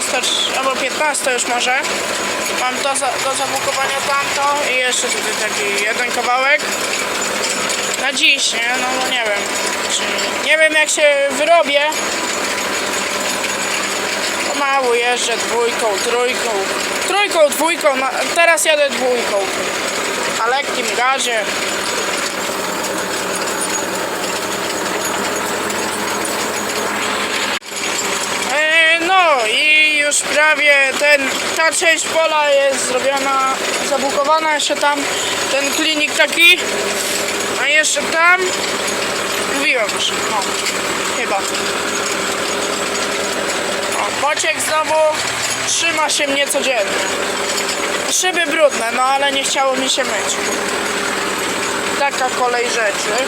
14 czy- albo 15 już może. Mam do, za, do zabukowania tamto i jeszcze tutaj taki jeden kawałek. Na dziś, nie? No, no nie wiem. Czy, nie wiem jak się wyrobię. Pomału jeżdżę dwójką, trójką. Trójką, dwójką. Na, teraz jadę dwójką. Na lekkim gazie. E, No i już prawie ten, ta część pola jest zrobiona, zabukowana, jeszcze tam ten klinik taki, a jeszcze tam, mówiłem już, no, chyba. O, znowu trzyma się mnie codziennie. Szyby brudne, no ale nie chciało mi się myć. Taka kolej rzeczy.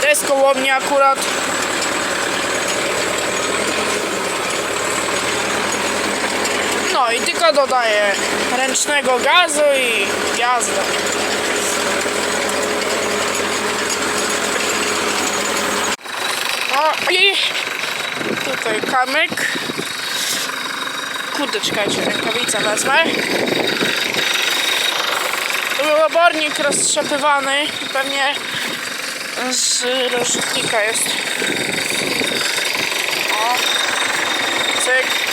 To jest mnie akurat No i tylko dodaję ręcznego gazu i jazda. No i tutaj kamyk. Kurde, czekajcie, rękawicę wezmę. To był obornik roztrzepywany pewnie z rozrzutnika jest. O, cyk.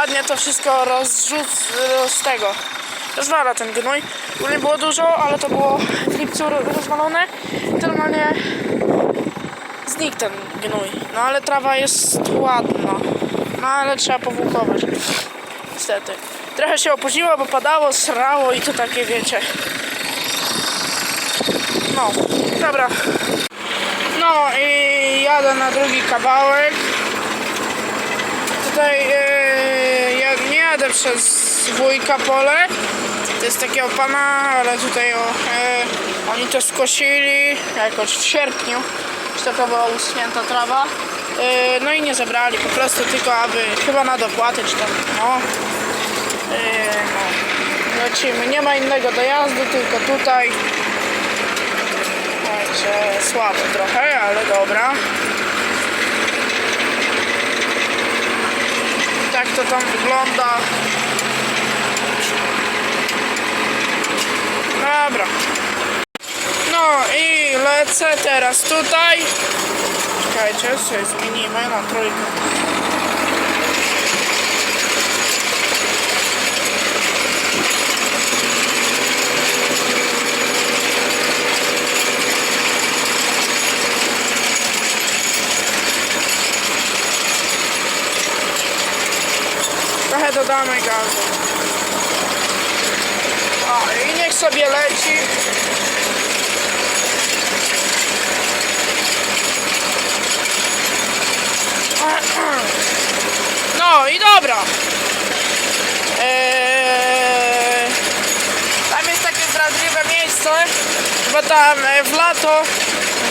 Ładnie to wszystko rozrzuc z tego. Rozwala ten gnój. Nie było dużo, ale to było w lipcu ro- rozwalone. Normalnie znikł ten gnój. No ale trawa jest ładna. No ale trzeba powłókować. Niestety. Trochę się opóźniło, bo padało, srało i to takie wiecie. No, dobra. No i jadę na drugi kawałek. Tutaj e, ja nie jadę przez wujka pole. To jest takiego pana, ale tutaj o, e, oni to skosili jakoś w sierpniu. Już taka była uschnięta trawa. E, no i nie zebrali, po prostu tylko aby chyba na dopłaty czy tam. No. E, no. Lecimy. Nie ma innego dojazdu, tylko tutaj. Także słabo trochę, ale dobra. Tak to tam wygląda. Dobra. No i lecę teraz tutaj. Czekajcie, sobie zmienimy na trójkę. Dodamy gazu. O, i niech sobie leci. No i dobra. Eee, tam jest takie zdradliwe miejsce, bo tam e, w lato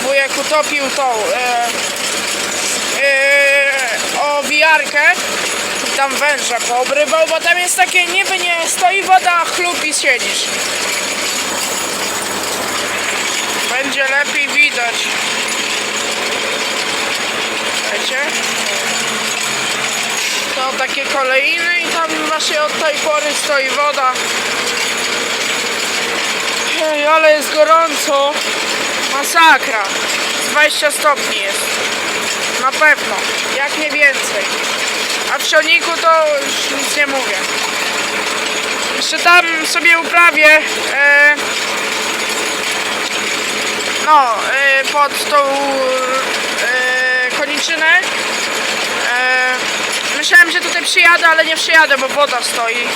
wujek utopił tą e, e, owijarkę i tam węża poobrywał, bo tam jest takie niby nie stoi woda, a chlub i siedzisz. Będzie lepiej widać. Wiecie? To takie kolejny i tam właśnie od tej pory stoi woda. Ej, ale jest gorąco. Masakra. 20 stopni jest. Na pewno. Jak nie więcej. A w sioniku to już nic nie mówię. Jeszcze tam sobie uprawię e, no, e, pod tą e, koniczynę. E, myślałem, że tutaj przyjadę, ale nie przyjadę, bo woda stoi.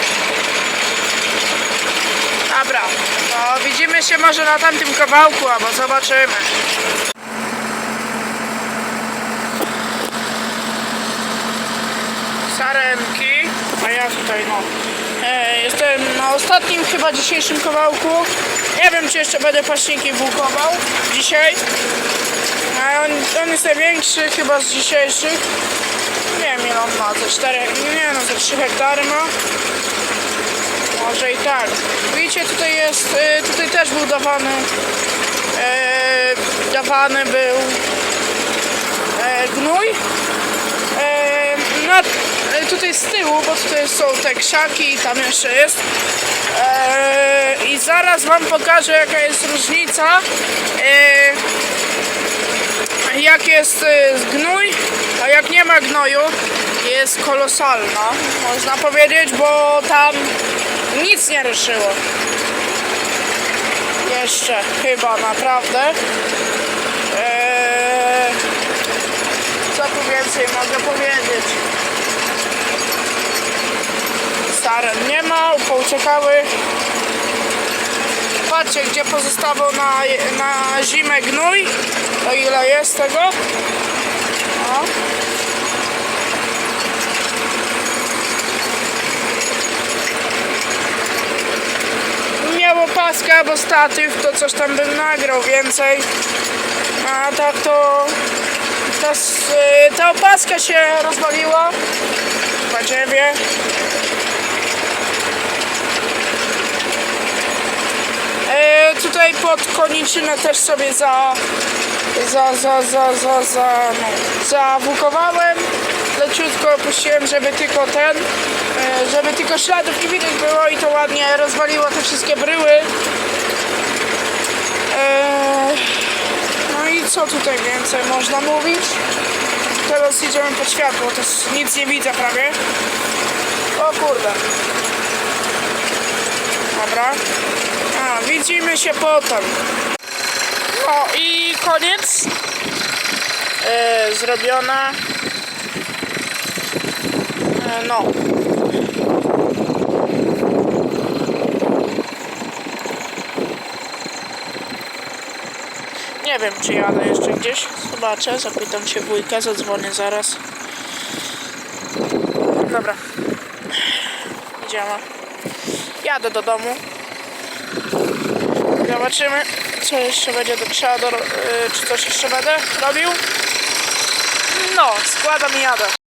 Dobra, to widzimy się może na tamtym kawałku, albo zobaczymy. Sarenki, a ja tutaj no. E, jestem na ostatnim chyba dzisiejszym kawałku. Nie wiem czy jeszcze będę paśniki włókował dzisiaj. A on, on jest największy chyba z dzisiejszych. Nie wiem ile on ma, ze 4, nie no ze 3 hektary ma. Może i tak. Widzicie tutaj jest, e, tutaj też był dawany, e, dawany był e, gnój. E, No, tutaj z tyłu, bo tutaj są te krzaki i tam jeszcze jest. E, I zaraz wam pokażę jaka jest różnica. E, jak jest e, gnój, a jak nie ma gnoju, jest kolosalna, można powiedzieć, bo tam nic nie ruszyło. Jeszcze chyba naprawdę. Eee, co tu więcej mogę powiedzieć? Stare nie ma, pouciekały. Patrzcie, gdzie pozostawał na, na zimę gnój. To ile jest tego? O. Miało paskę albo statyw, to coś tam bym nagrał więcej. A tak to... Ta, ta opaska się rozwaliła. Badziewie. E, tutaj pod koniczynę też sobie za za, za, za, za, za, no, zawukowałem leciutko opuściłem, żeby tylko ten e, żeby tylko śladów nie widać było i to ładnie rozwaliło te wszystkie bryły. E, no i co tutaj więcej można mówić? Teraz idziemy pod światło też nic nie widzę prawie. O kurde. Dobra a, widzimy się potem no i koniec. E, zrobiona. E, no. Nie wiem, czy jadę jeszcze gdzieś. Zobaczę, zapytam się wujka, zadzwonię zaraz. Dobra. Idziemy. Jadę do domu. Zobaczymy, co jeszcze będzie do trzeba y, czy coś jeszcze będę robił. No, składam i jadę.